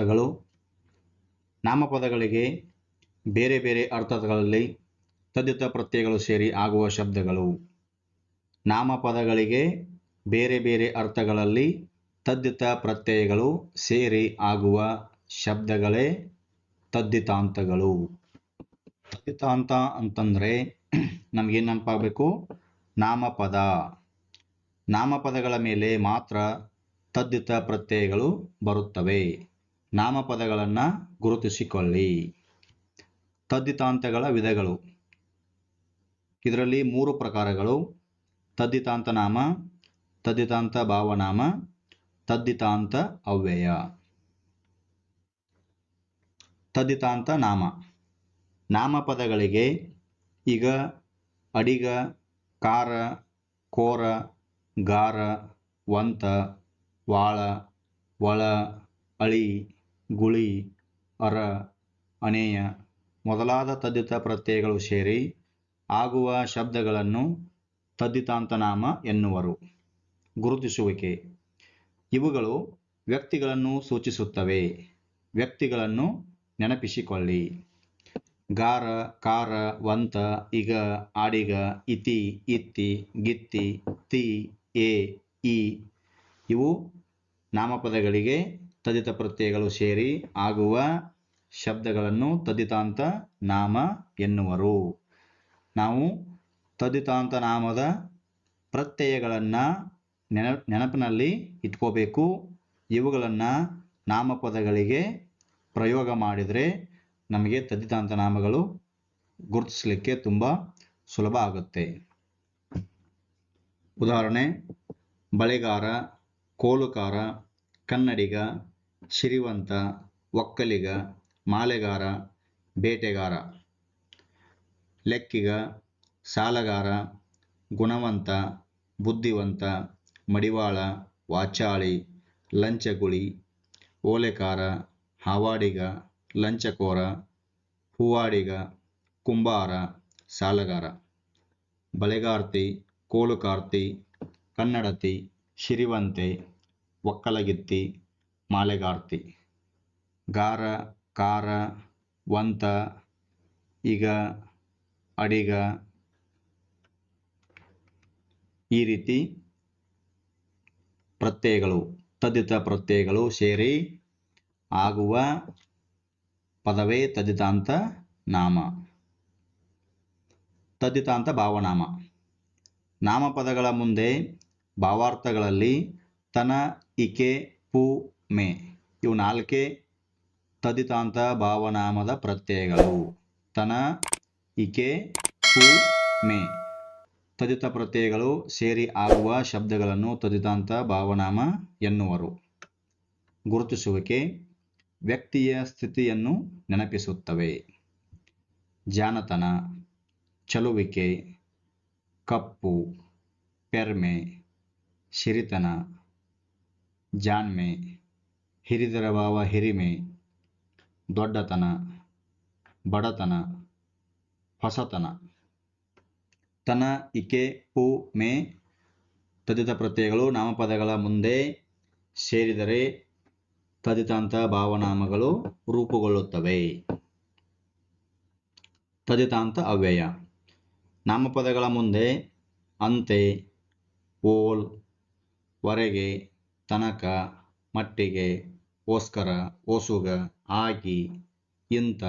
ಅರ್ಥಗಳು, ನಾಮಪದಗಳಿಗೆ ಬೇರೆ ಬೇರೆ ಅರ್ಥಗಳಲ್ಲಿ ತದ್ದಿತ ಪ್ರತ್ಯಯಗಳು ಸೇರಿ ಆಗುವ ಶಬ್ದಗಳು. ನಾಮಪದಗಳಿಗೆ ಬೇರೆ ಬೇರೆ ಅರ್ಥಗಳಲ್ಲಿ ತದ್ದಿತ ಪ್ರತ್ಯಯಗಳು ಸೇರಿ ಆಗುವ ಶಬ್ದಗಳೇ ತದ್ದಿತಾಂತಗಳು ತದ್ದಿತಾಂತ ಅಂತಂದರೆ ನಮಗೇನು ನೆನಪಾಗಬೇಕು? ನಾಮಪದ. ನಾಮಪದಗಳ ಮೇಲೆ ಮಾತ್ರ ತದ್ದಿತ ಪ್ರತ್ಯಯಗಳು ಬರುತ್ತವೆ. ನಾಮಪದಗಳನ್ನು ಗುರುತಿಸಿಕೊಳ್ಳಿ. ತದ್ದಿತಾಂತಗಳ ವಿಧಗಳು. ಇದರಲ್ಲಿ ಮೂರು ಪ್ರಕಾರಗಳು. ತದ್ದಿತಾಂತ ನಾಮ ತದ್ದಿತಾಂತ ಭಾವನಾಮ ತದ್ದಿತಾಂತ ಅವ್ಯಯ. ತದ್ದಿತಾಂತ ನಾಮ. ನಾಮಪದಗಳಿಗೆ ಈಗ ಅಡಿಗ, ಕಾರ, ಕೋರ, ಗಾರ, ವಂತ, ವಾಳ, ಒಳ, ಅಳಿ ಗುಳಿ, ಅರ, ಅನೇಯ ಮೊದಲಾದ ತದ್ದಿತ ಪ್ರತ್ಯಯಗಳು ಸೇರಿ ಆಗುವ ಶಬ್ದಗಳನ್ನು ತದ್ದಿತಾಂತನಾಮ ಎನ್ನುವರು. ಗುರುತಿಸುವಿಕೆ. ಇವುಗಳು ವ್ಯಕ್ತಿಗಳನ್ನು ಸೂಚಿಸುತ್ತವೆ. ವ್ಯಕ್ತಿಗಳನ್ನು ನೆನಪಿಸಿಕೊಳ್ಳಿ. ಗಾರ, ಕಾರ, ವಂತ, ಇಗ, ಆಡಿಗ, ಇತಿ, ಇತ್ತಿ, ಗಿತ್ತಿ, ತಿ, ಎ, ಇ. ಇವು ನಾಮಪದಗಳಿಗೆ ತದಿತ ಪ್ರತ್ಯಯಗಳು ಸೇರಿ ಆಗುವ ಶಬ್ದಗಳನ್ನು ತದಿತಾಂತ ನಾಮ ಎನ್ನುವರು. ನಾವು ತದಿತಾಂತ ನಾಮದ ಪ್ರತ್ಯಯಗಳನ್ನು ನೆನ, ನೆನಪಿನಲ್ಲಿ ಇಟ್ಕೋಬೇಕು. ಇವುಗಳನ್ನು ನಾಮಪದಗಳಿಗೆ ಪ್ರಯೋಗ ಮಾಡಿದರೆ ನಮಗೆ ತದಿತಾಂತ ನಾಮಗಳು ಗುರುತಿಸಲಿಕ್ಕೆ ತುಂಬ ಸುಲಭ ಆಗುತ್ತೆ. ಉದಾಹರಣೆ, ಬಳೆಗಾರ, ಕೋಲುಕಾರ, ಕನ್ನಡಿಗ ಸಿರಿವಂತ, ಒಕ್ಕಲಿಗ, ಮಾಲೆಗಾರ, ಬೇಟೆಗಾರ, ಲೆಕ್ಕಿಗ, ಸಾಲಗಾರ, ಗುಣವಂತ, ಬುದ್ಧಿವಂತ, ಮಡಿವಾಳ, ವಾಚಾಳಿ, ಲಂಚಗುಳಿ, ಓಲೆಕಾರ, ಹಾವಾಡಿಗ, ಲಂಚಕೋರ, ಹೂವಾಡಿಗ, ಕುಂಬಾರ, ಸಾಲಗಾರ, ಬಳೆಗಾರ್ತಿ, ಕೋಲುಕಾರ್ತಿ, ಕನ್ನಡತಿ, ಸಿರಿವಂತೆ, ಒಕ್ಕಲಗಿತ್ತಿ ಮಾಲೆಗಾರ್ತಿ. ಗಾರ, ಕಾರ, ವಂತ ಈಗ ಅಡಿಗ. ಈ ರೀತಿ ಪ್ರತ್ಯಯಗಳು ತದ್ದಿತ ಪ್ರತ್ಯಯಗಳು ಸೇರಿ ಆಗುವ ಪದವೇ ತದ್ದಿತಾಂತ ನಾಮ. ತದ್ದಿತಾಂತ ಭಾವನಾಮ. ನಾಮಪದಗಳ ಮುಂದೆ ಭಾವಾರ್ಥಗಳಲ್ಲಿ ತನ, ಇಕೆ, ಪು ಮೆ. ಇವು ನಾಲ್ಕೇ ತದಿತಾಂತ ಭಾವನಾಮದ ಪ್ರತ್ಯಯಗಳು. ತನ, ಇಕೆ ಪು ಮೇ. ತದಿತ ಪ್ರತ್ಯಯಗಳು ಸೇರಿ ಆಗುವ ಶಬ್ದಗಳನ್ನು ತದಿತಾಂತ ಭಾವನಾಮ ಎನ್ನುವರು. ಗುರುತಿಸುವಿಕೆ ವ್ಯಕ್ತಿಯ ಸ್ಥಿತಿಯನ್ನು ನೆನಪಿಸುತ್ತವೆ. ಜಾನತನ ಚಲುವಿಕೆ, ಕಪ್ಪು, ಪೆರ್ಮೆ, ಸಿರಿತನ, ಜಾಣ್ಮೆ. ಹಿರಿದರ ಭಾವ ಹಿರಿಮೆ, ದೊಡ್ಡತನ, ಬಡತನ, ಹೊಸತನ. ತನ, ಇಕೆ, ಪು, ಮೇ ತದಿತ ಪ್ರತ್ಯಯಗಳು ನಾಮಪದಗಳ ಮುಂದೆ ಸೇರಿದರೆ ತದಿತಾಂತ ಭಾವನಾಮಗಳು ರೂಪುಗೊಳ್ಳುತ್ತವೆ. ತದಿತಾಂತ ಅವ್ಯಯ. ನಾಮಪದಗಳ ಮುಂದೆ ಅಂತೆ, ಓಲ್, ವರೆಗೆ, ತನಕ, ಮಟ್ಟಿಗೆ ಓಸ್ಕರ ಓಸುಗ, ಆಗಿ, ಇಂತ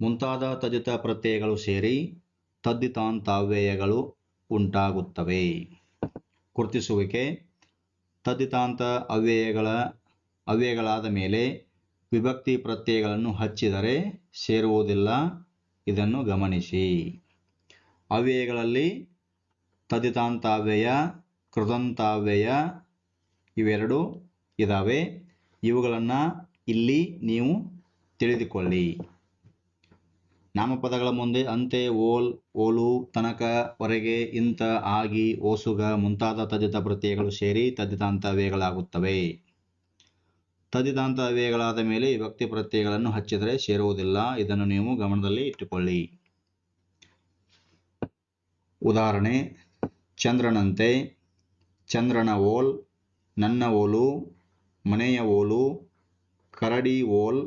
ಮುಂತಾದ ತದಿತ ಪ್ರತ್ಯಯಗಳು ಸೇರಿ ತದ್ದಿತಾಂತಾವ್ಯಯಗಳು ಉಂಟಾಗುತ್ತವೆ. ಗುರುತಿಸುವಿಕೆ ತದ್ದಿತಾಂತ ಅವ್ಯಯಗಳ, ಅವ್ಯಯಗಳಾದ ಮೇಲೆ ವಿಭಕ್ತಿ ಪ್ರತ್ಯಯಗಳನ್ನು ಹಚ್ಚಿದರೆ ಸೇರುವುದಿಲ್ಲ. ಇದನ್ನು ಗಮನಿಸಿ. ಅವ್ಯಯಗಳಲ್ಲಿ ತದ್ದಿತಾಂತಾವ್ಯಯ ಕೃದಂತಾವ್ಯಯ ಇವೆರಡು ಇದ್ದಾವೆ ಇವುಗಳನ್ನು ಇಲ್ಲಿ ನೀವು ತಿಳಿದುಕೊಳ್ಳಿ. ನಾಮಪದಗಳ ಮುಂದೆ ಅಂತೆ, ಓಲ್, ಓಲು, ತನಕ ವರೆಗೆ ಇಂತ, ಆಗಿ, ಓಸುಗ ಮುಂತಾದ ತದ್ದಿತ ಪ್ರತ್ಯಯಗಳು ಸೇರಿ ತದ್ದಿತಾಂತ ವ್ಯಯಗಳಾಗುತ್ತವೆ ತದ್ದಿತಾಂತ ವ್ಯಯಗಳಾದ ಮೇಲೆ ವ್ಯಕ್ತಿ ಪ್ರತ್ಯಯಗಳನ್ನು ಹಚ್ಚಿದರೆ ಸೇರುವುದಿಲ್ಲ. ಇದನ್ನು ನೀವು ಗಮನದಲ್ಲಿ ಇಟ್ಟುಕೊಳ್ಳಿ. ಉದಾಹರಣೆ, ಚಂದ್ರನಂತೆ, ಚಂದ್ರನ ಓಲ್, ನನ್ನ ಓಲು ಮನೆಯ ಓಲು, ಕರಡಿ ಓಲ್,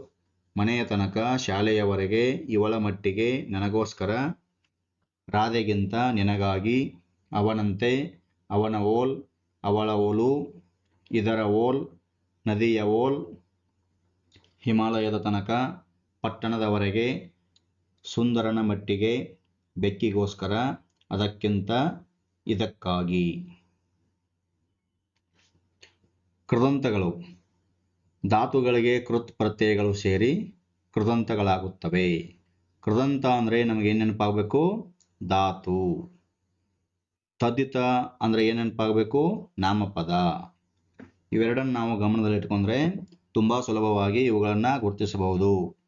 ಮನೆಯ ತನಕ ಶಾಲೆಯವರೆಗೆ ಇವಳ ಮಟ್ಟಿಗೆ ನನಗೋಸ್ಕರ ರಾಧೆಗಿಂತ ನಿನಗಾಗಿ ಅವನಂತೆ ಅವನ ಓಲ್, ಅವಳ ಓಲು, ಇದರ ಓಲ್, ನದಿಯ ಓಲ್, ಹಿಮಾಲಯದ ತನಕ ಪಟ್ಟಣದವರೆಗೆ ಸುಂದರನ ಮಟ್ಟಿಗೆ ಬೆಕ್ಕಿಗೋಸ್ಕರ ಅದಕ್ಕಿಂತ ಇದಕ್ಕಾಗಿ. ಕೃದಂತಗಳು. ಧಾತುಗಳಿಗೆ ಕೃತ್ ಪ್ರತ್ಯಯಗಳು ಸೇರಿ ಕೃದಂತಗಳಾಗುತ್ತವೆ. ಕೃದಂತ ಅಂದರೆ ನಮಗೆ ಏನು ನೆನಪಾಗಬೇಕು? ಧಾತು. ತದ್ದಿತ ಅಂದರೆ ಏನು ನೆನಪಾಗಬೇಕು? ನಾಮಪದ. ಇವೆರಡನ್ನು ನಾವು ಗಮನದಲ್ಲಿಟ್ಕೊಂಡ್ರೆ ತುಂಬ ಸುಲಭವಾಗಿ ಇವುಗಳನ್ನು ಗುರುತಿಸಬಹುದು.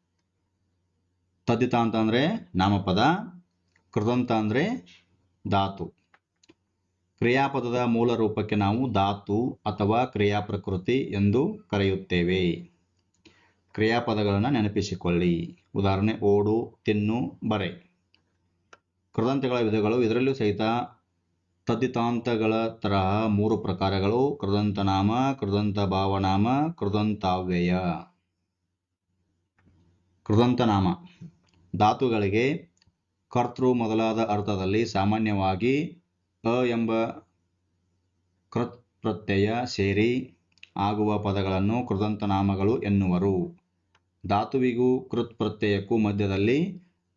ತದ್ದಿತ ಅಂತಂದರೆ ನಾಮಪದ, ಕೃದಂತ ಅಂದರೆ ಧಾತು. ಕ್ರಿಯಾಪದದ ಮೂಲ ರೂಪಕ್ಕೆ ನಾವು ಧಾತು ಅಥವಾ ಕ್ರಿಯಾ ಪ್ರಕೃತಿ ಎಂದು ಕರೆಯುತ್ತೇವೆ. ಕ್ರಿಯಾಪದಗಳನ್ನು ನೆನಪಿಸಿಕೊಳ್ಳಿ. ಉದಾಹರಣೆ, ಓಡು, ತಿನ್ನು, ಬರೆ. ಕೃದಂತಗಳ ವಿಧಗಳು ಇದರಲ್ಲೂ ಸಹಿತ ತದ್ದಿತಾಂತಗಳ ತರಹ ಮೂರು ಪ್ರಕಾರಗಳು. ಕೃದಂತನಾಮ ಕೃದಂತ ಭಾವನಾಮ ಕೃದಂತಾವ್ಯಯ. ಕೃದಂತನಾಮ. ಧಾತುಗಳಿಗೆ ಕರ್ತೃ ಮೊದಲಾದ ಅರ್ಥದಲ್ಲಿ ಸಾಮಾನ್ಯವಾಗಿ ಅ ಎಂಬ ಕೃತ್ ಪ್ರತ್ಯಯ ಸೇರಿ ಆಗುವ ಪದಗಳನ್ನು ಕೃದಂತನಾಮಗಳು ಎನ್ನುವರು. ಧಾತುವಿಗೂ ಕೃತ್ ಪ್ರತ್ಯಯಕ್ಕೂ ಮಧ್ಯದಲ್ಲಿ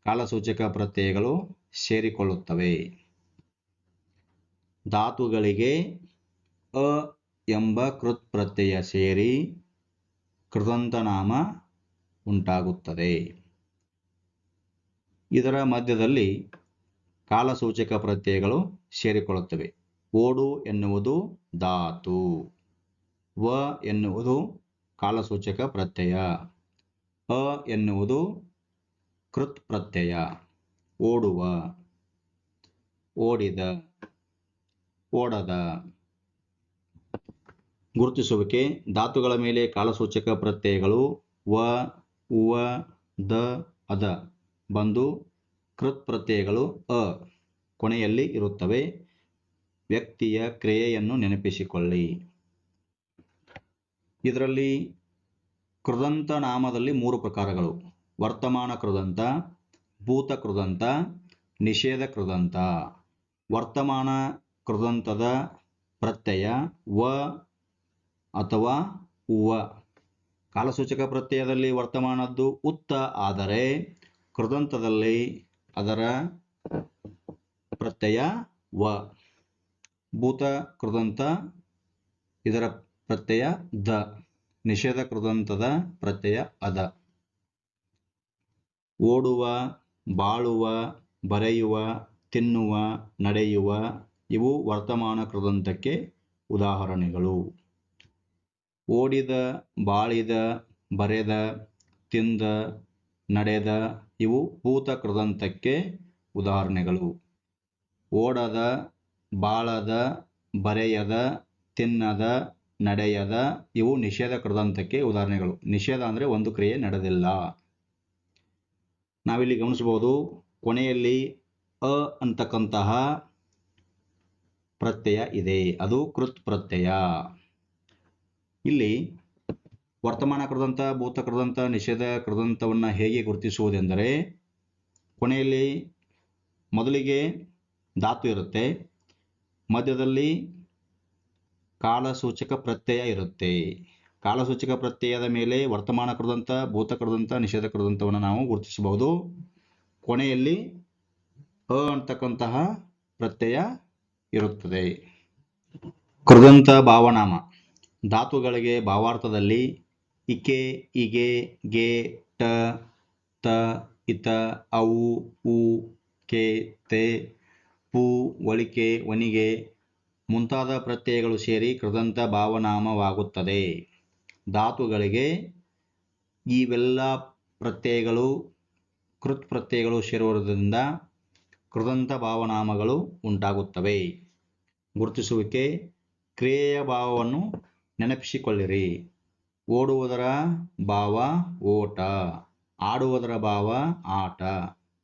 ಕಾಲಸೂಚಕ ಪ್ರತ್ಯಯಗಳು ಸೇರಿಕೊಳ್ಳುತ್ತವೆ. ಧಾತುಗಳಿಗೆ ಅ ಎಂಬ ಕೃತ್ ಪ್ರತ್ಯಯ ಸೇರಿ ಕೃದಂತನಾಮ ಉಂಟಾಗುತ್ತದೆ. ಇದರ ಮಧ್ಯದಲ್ಲಿ ಕಾಲಸೂಚಕ ಪ್ರತ್ಯಯಗಳು ಸೇರಿಕೊಳ್ಳುತ್ತವೆ. ಓಡು ಎನ್ನುವುದು ಧಾತು. ವ ಎನ್ನುವುದು ಕಾಲಸೂಚಕ ಪ್ರತ್ಯಯ. ಅ ಎನ್ನುವುದು ಕೃತ್ ಪ್ರತ್ಯಯ. ಓಡುವ. ಓಡಿದ. ಓಡದ. ಗುರುತಿಸುವಿಕೆ. ಧಾತುಗಳ ಮೇಲೆ ಕಾಲಸೂಚಕ ಪ್ರತ್ಯಯಗಳು ವ, ಉವ, ದ, ಅದ ಬಂದು ಕೃತ್ ಪ್ರತ್ಯಯಗಳು ಅ ಕೊನೆಯಲ್ಲಿ ಇರುತ್ತವೆ. ವ್ಯಕ್ತಿಯ ಕ್ರಿಯೆಯನ್ನು ನೆನಪಿಸಿಕೊಳ್ಳಿ. ಇದರಲ್ಲಿ ಕೃದಂತ ನಾಮದಲ್ಲಿ ಮೂರು ಪ್ರಕಾರಗಳು. ವರ್ತಮಾನ ಕೃದಂತ, ಭೂತ ಕೃದಂತ, ನಿಷೇಧ ಕೃದಂತ. ವರ್ತಮಾನ ಕೃದಂತದ ಪ್ರತ್ಯಯ ವ ಅಥವಾ ಉವ. ಕಾಲಸೂಚಕ ಪ್ರತ್ಯಯದಲ್ಲಿ ವರ್ತಮಾನದ್ದು ಉತ್ತ, ಆದರೆ ಕೃದಂತದಲ್ಲಿ ಅದರ ಪ್ರತ್ಯಯ ವ. ಭೂತ ಕೃದಂತ, ಇದರ ಪ್ರತ್ಯಯ ದ. ನಿಷೇಧ ಕೃದಂತದ ಪ್ರತ್ಯಯ ಅದ. ಓಡುವ, ಬಾಳುವ, ಬರೆಯುವ, ತಿನ್ನುವ, ನಡೆಯುವ ಇವು ವರ್ತಮಾನ ಕೃದಂತಕ್ಕೆ ಉದಾಹರಣೆಗಳು. ಓಡಿದ, ಬಾಳಿದ, ಬರೆದ, ತಿಂದ ನಡೆದ ಇವು ಭೂತ ಕೃದಂತಕ್ಕೆ ಉದಾಹರಣೆಗಳು. ಓಡದ, ಬಾಳದ, ಬರೆಯದ, ತಿನ್ನದ, ನಡೆಯದ ಇವು ನಿಷೇಧ ಕೃದಂತಕ್ಕೆ ಉದಾಹರಣೆಗಳು. ನಿಷೇಧ ಅಂದರೆ ಒಂದು ಕ್ರಿಯೆ ನಡೆದಿಲ್ಲ. ನಾವಿಲ್ಲಿ ಗಮನಿಸಬಹುದು, ಕೊನೆಯಲ್ಲಿ ಅ ಅಂತಕ್ಕಂತಹ ಪ್ರತ್ಯಯ ಇದೆ. ಅದು ಕೃತ್ ಪ್ರತ್ಯಯ. ಇಲ್ಲಿ ವರ್ತಮಾನ ಕೃದಂತ, ಭೂತ ಕೃದಂತ, ನಿಷೇಧ ಕೃದಂತವನ್ನು ಹೇಗೆ ಗುರುತಿಸುವುದೆಂದರೆ, ಕೊನೆಯಲ್ಲಿ ಮೊದಲಿಗೆ ಧಾತು ಇರುತ್ತೆ, ಮಧ್ಯದಲ್ಲಿ ಕಾಲಸೂಚಕ ಪ್ರತ್ಯಯ ಇರುತ್ತೆ. ಕಾಲಸೂಚಕ ಪ್ರತ್ಯಯದ ಮೇಲೆ ವರ್ತಮಾನ ಕೃದಂತ, ಭೂತ ಕೃದಂತ, ನಿಷೇಧ ಕೃದಂತವನ್ನು ನಾವು ಗುರುತಿಸಬಹುದು. ಕೊನೆಯಲ್ಲಿ ಅ ಅಂತಕ್ಕಂತಹ ಪ್ರತ್ಯಯ ಇರುತ್ತದೆ. ಕೃದಂತ ಭಾವನಾಮ. ಧಾತುಗಳಿಗೆ ಭಾವಾರ್ಥದಲ್ಲಿ ಇಕೆ, ಇಗೆ, ಗೆ, ಟ, ತ, ಇತ, ಅವು, ಉ, ಕೆ, ತೆ, ಪು, ಒಳಿಕೆ, ಒನಿಗೆ ಮುಂತಾದ ಪ್ರತ್ಯಯಗಳು ಸೇರಿ ಕೃದಂತ ಭಾವನಾಮವಾಗುತ್ತದೆ. ಧಾತುಗಳಿಗೆ ಇವೆಲ್ಲ ಪ್ರತ್ಯಯಗಳು, ಕೃತ್ ಪ್ರತ್ಯಯಗಳು ಸೇರುವುದರಿಂದ ಕೃದಂತ ಭಾವನಾಮಗಳು ಉಂಟಾಗುತ್ತವೆ. ಗುರುತಿಸುವಿಕೆ, ಕ್ರಿಯೆಯ ಭಾವವನ್ನು ನೆನಪಿಸಿಕೊಳ್ಳಿರಿ. ಓಡುವುದರ ಭಾವ ಓಟ, ಆಡುವುದರ ಭಾವ ಆಟ,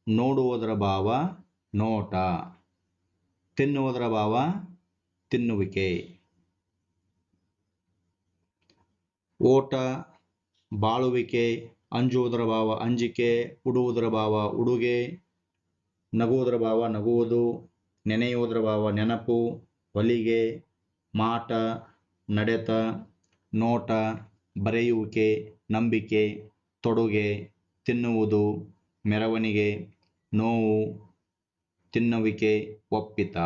ನೋಡುವುದರ ಭಾವ ನೋಟ, ತಿನ್ನುವುದರ ಭಾವ ತಿನ್ನುವಿಕೆ. ಓಟ, ಬಾಳುವಿಕೆ, ಅಂಜುವುದರ ಭಾವ ಅಂಜಿಕೆ, ಉಡುವುದರ ಭಾವ ಉಡುಗೆ, ನಗುವುದರ ಭಾವ ನಗುವುದು, ನೆನೆಯುವುದರ ಭಾವ ನೆನಪು ಹೊಲಿಗೆ ಮಾಟ, ನಡೆತ, ನೋಟ ಬರೆಯುವಿಕೆ, ನಂಬಿಕೆ, ತೊಡುಗೆ, ತಿನ್ನುವುದು, ಮೆರವಣಿಗೆ, ನೋವು, ತಿನ್ನುವಿಕೆ, ಒಪ್ಪಿತ.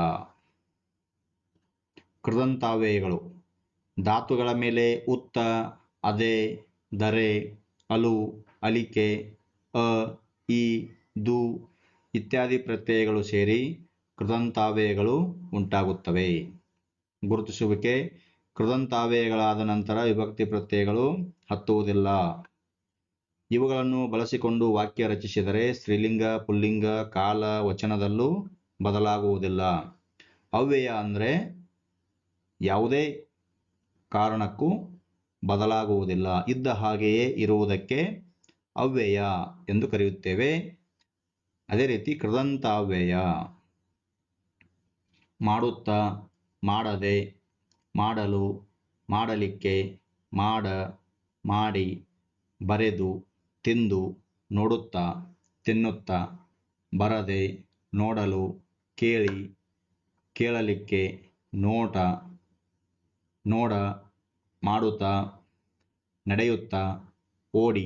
ಕೃದಂತಾವ್ಯಯಗಳು. ಧಾತುಗಳ ಮೇಲೆ ಉತ್ತ, ಅದೆ, ದರೆ, ಅಲು, ಅಲಿಕೆ, ಅ, ಇ, ದು ಇತ್ಯಾದಿ ಪ್ರತ್ಯಯಗಳು ಸೇರಿ ಕೃದಂತಾವ್ಯಯಗಳು ಉಂಟಾಗುತ್ತವೆ. ಗುರುತಿಸುವಿಕೆ. ಕೃದಂತಾವ್ಯಯಗಳಾದ ನಂತರ ವಿಭಕ್ತಿ ಪ್ರತ್ಯಯಗಳು ಹತ್ತುವುದಿಲ್ಲ. ಇವುಗಳನ್ನು ಬಳಸಿಕೊಂಡು ವಾಕ್ಯ ರಚಿಸಿದರೆ ಸ್ತ್ರೀಲಿಂಗ, ಪುಲ್ಲಿಂಗ, ಕಾಲ ವಚನದಲ್ಲೂ ಬದಲಾಗುವುದಿಲ್ಲ. ಅವ್ಯಯ ಅಂದರೆ ಯಾವುದೇ ಕಾರಣಕ್ಕೂ ಬದಲಾಗುವುದಿಲ್ಲ. ಇದ್ದ ಹಾಗೆಯೇ ಇರುವುದಕ್ಕೆ ಅವ್ಯಯ ಎಂದು ಕರೆಯುತ್ತೇವೆ. ಅದೇ ರೀತಿ ಕೃದಂತಾವ್ಯಯ ಮಾಡುತ್ತಾ, ಮಾಡದೆ ಮಾಡಲು, ಮಾಡಲಿಕ್ಕೆ, ಮಾಡ, ಮಾಡಿ, ಬರೆದು, ತಿಂದು, ನೋಡುತ್ತಾ, ತಿನ್ನುತ್ತಾ, ಬರದೆ, ನೋಡಲು, ಕೇಳಿ, ಕೇಳಲಿಕ್ಕೆ, ನೋಟ, ನೋಡ, ಮಾಡುತ್ತಾ, ನಡೆಯುತ್ತಾ, ಓಡಿ.